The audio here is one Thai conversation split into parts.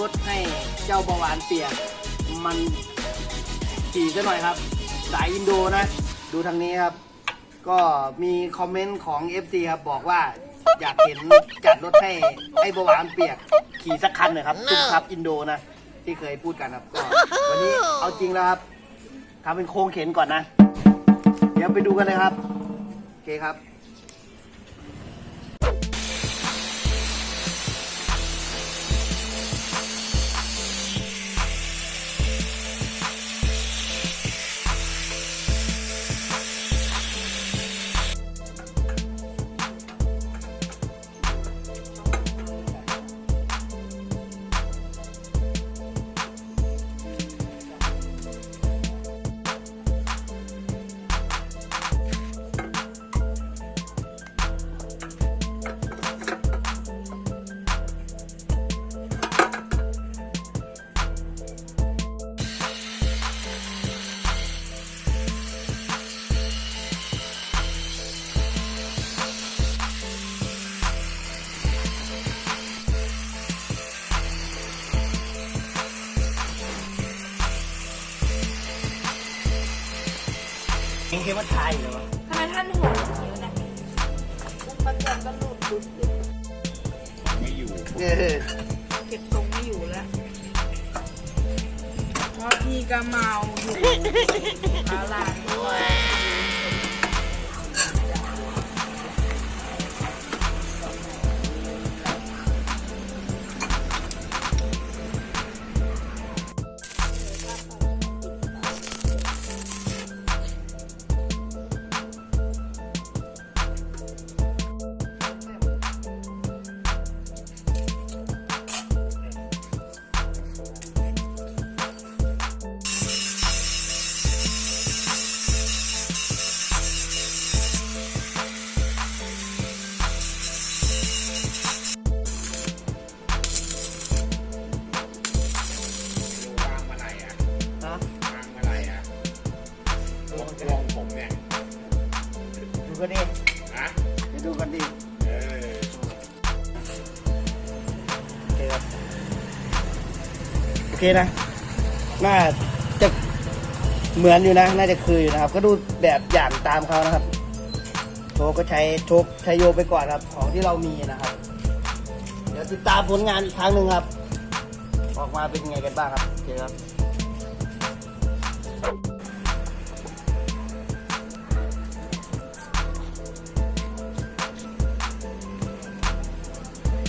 ทำรถให้เจ้าเบาหวานเปียกมันขี่ซะหน่อยครับ สายอินโดนะ ดูทางนี้ครับ ก็มีคอมเมนต์ของ FC ครับบอกว่าอยากเห็นจัดรถให้ไอ้เบาหวานเปียกขี่สักคันหน่อยครับตุ้มครับอินโดนะ ที่เคยพูดกันครับก็วันนี้เอาจริงแล้วครับทำเป็นโครงเข็นก่อนนะ เดี๋ยวไปดูกันเลยครับ โอเคครับ เองคิดว่าทายอยู่เลยวะทำไมท่านโหดอย่างนี้วะเนี่ยอุปกรณ์ก็หลุดหลุดเลยเออเก็บทรงไม่อยู่แล้วเพราะพี่ก็เมาอยู่ขาหลังด้วย เคนะ น่าจะเหมือนอยู่นะ น่าจะคืออยู่นะครับ ก็ดูแบบอย่างตามเขานะครับโชก็ใช้โชคใช้โยไปก่อนครับ ของที่เรามีนะครับ เดี๋ยวติดตามผลงานอีกครั้งหนึ่งครับ ออกมาเป็นยังไงกันบ้างครับโอเคครับ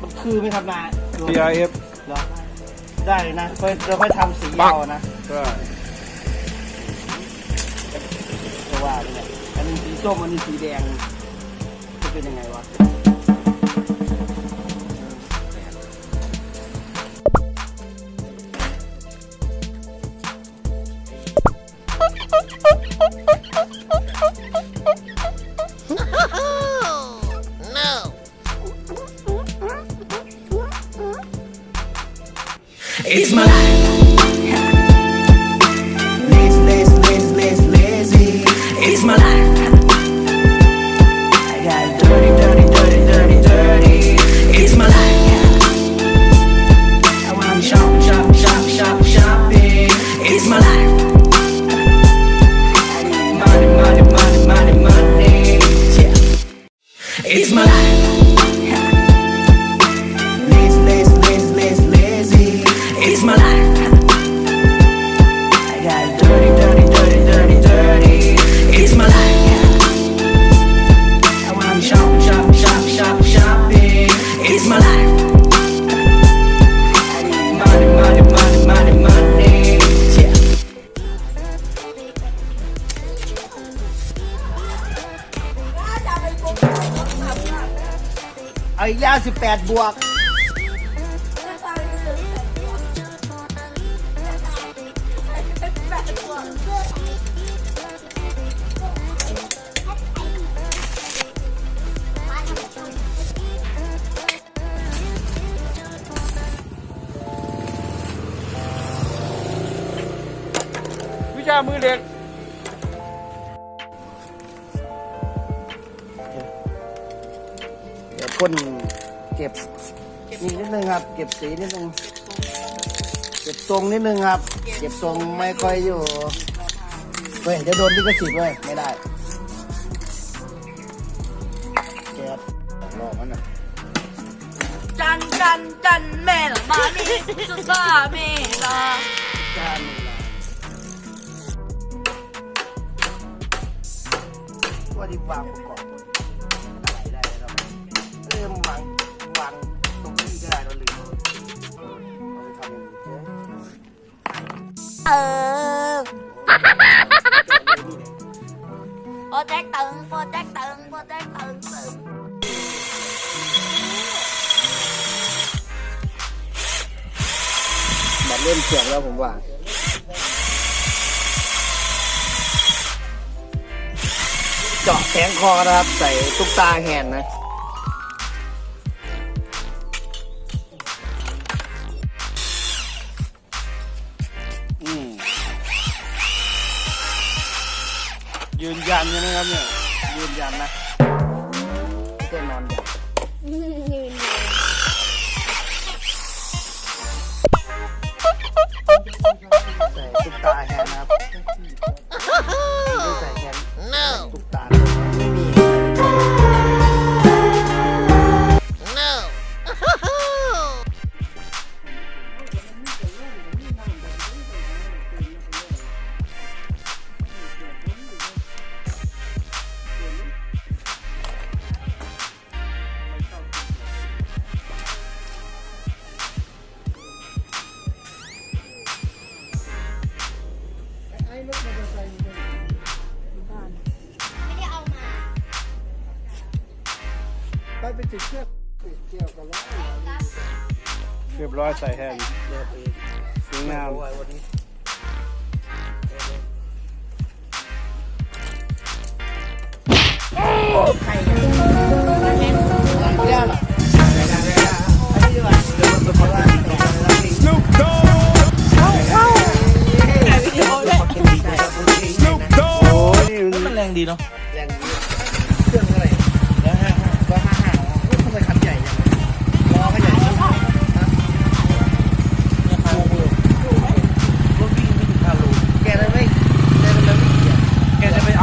มันคือไหม่ทำนา PRF ได้เลยนะค่อยเราค่อยทำสีเอานะก็จะว่าเนี่ยอันนี้สีส้มอันนี้สีแดงจะเป็นยังไงวะ It's my life. Lazy, lazy, lazy, lazy, lazy. It's my life. 8 บวก วิชามือเด็ก เดี๋ยวพ่น เก็บนิดนึงครับ เก็บสีนิดนึงเก็บทรงเก็บทรงนิดนึงครับ เก็บทรงไม่ค่อยอยู่เว้ยเดี๋ยวโดนลิขสิทธิ์เว้ยไม่ได้แก๊สรอมันนะจันจันจันแม่ละมานี่สุดบ้าแม่ละจานหนึ่งละว่าที่วางประกอบอะไรได้ครับเริ่มวางวาง เออโปรเจกต์ตึงโปรเจกต์ตึงโปรเจกต์ตึงตึงแบบเล่นเสียงแล้วผมว่าเจาะแทงคอนะครับ ใส่ตุ๊กตาแหนนะ ยืนยันใช่ไหมครับเนี่ยยืนยันนะไม่ใช่นอนอย่ย เรียบร้อยใส่แฮนด์สวยงามเอาไว้วันนี้ไม่ได้หรอกไม่ได้ไม่ได้อันนี้ว่าเดี๋ยวมันเป็นเพราะว่าโอ้ยนี่มันแรงดีเนาะแรงดี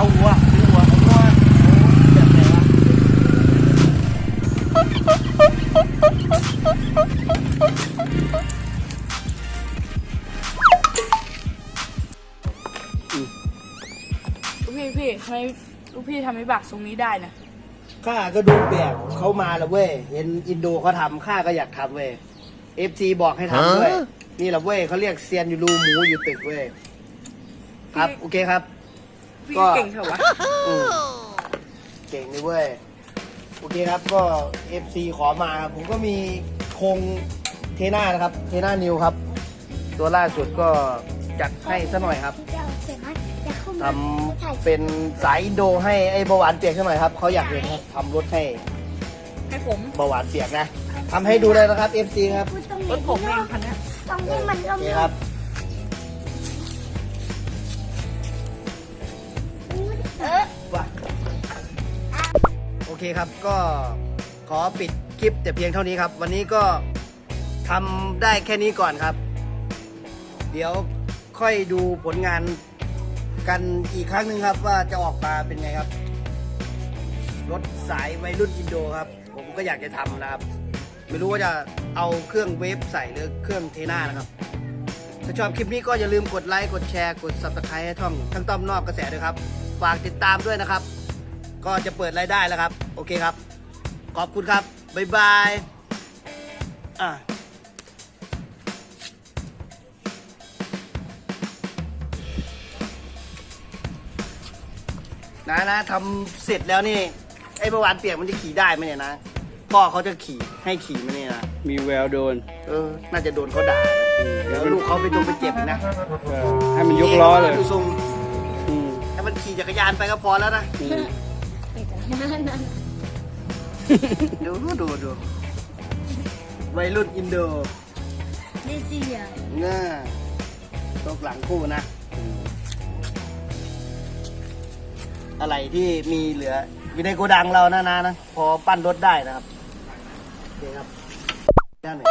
เอาหัวซื้อหัวผมว่าแบบไหนวะลูกพี่พี่ทำไมลูกพี่ทำให้บักทรงนี้ได้นะข้าก็ดูแบบเขามาแล้วเว้ย เห็นอินโดเขาทำข้าก็อยากทำเว้ย FC บอกให้ทำด้วย นี่แหละเว้ยเขาเรียกเซียนอยู่รูหมูอยู่ตึกเว้ย ครับ โอเคครับ พี่ก็เก่งเถอะวะอืมเก่งเลยเว้ย โอเคครับก็ FC ขอมาครับผมก็มีโครงเทน่านะครับ เทน่านิวครับ ตัวล่าสุดก็จัดให้ซะหน่อยครับทำเป็นสายอินโดให้ไอ้เบาหวานเปียกซะหน่อยครับเขาอยากเห็นครับทำรถให้ให้ผมเบาหวานเปียกนะทำให้ดูเลยนะครับ FC ครับรถผมเองคันเนี้ยตรงนี้มันโอร่มเคครับ เคครับก็ขอปิดคลิปแต่เพียงเท่านี้ครับ วันนี้ก็ทำได้แค่นี้ก่อนครับ เดี๋ยวค่อยดูผลงานกันอีกครั้งหนึ่งครับ ว่าจะออกมาเป็นไงครับ รถสายวัยรุ่นอินโดครับ ผมก็อยากจะทำนะครับ ไม่รู้ว่าจะเอาเครื่องเวฟใส่หรือเครื่องเทน่านะครับ ถ้าชอบคลิปนี้ก็อย่าลืมกดไลค์ กดแชร์ กด subscribe ให้ท่องทั้งต้อมนอกกระแสด้วยครับ ฝากติดตามด้วยนะครับ ก็จะเปิดรายได้แล้วครับ โอเคครับ ขอบคุณครับบ๊ายบายอะนะนะทำเสร็จแล้วนี่ ไอ้ประวานเปียกมันจะขี่ได้ไหมเนี่ยนะพ่อเขาจะขี่ให้ขี่ไหมเนี่ยนะมีแววโดนเออ น่าจะโดนเขาด่านะเดี๋ยวลูกเขาไปโดนไปเจ็บอีกนะเออให้มันยกล้อเลยดูทรงอืมให้มันขี่จักรยานไปก็พอแล้วนะ อืม ดูดูดูวัยรุ่นอินโดดีเสียน่าตกหลังคู่นะ อะไรที่มีเหลืออยู่ในโกดังเรานะนะนะ พอปั้นรถได้นะครับโอเคครับด้านหนึ่ง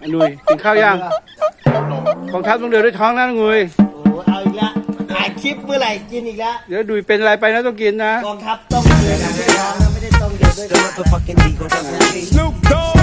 ไอ้ลุยกินข้าวยังลงกองทัพต้องเดินด้วยท้องนะงุย ถ่ายคลิปเมื่อไหร่กินอีกแล้วเดี๋ยวดุยเป็นอะไรไปนะต้องกินนะกองทัพต้องเดินด้วยท้องนะไม่ได้ต้องเดินด้วยท้อง Motherfucking Eagle Double G. Snoop Dogg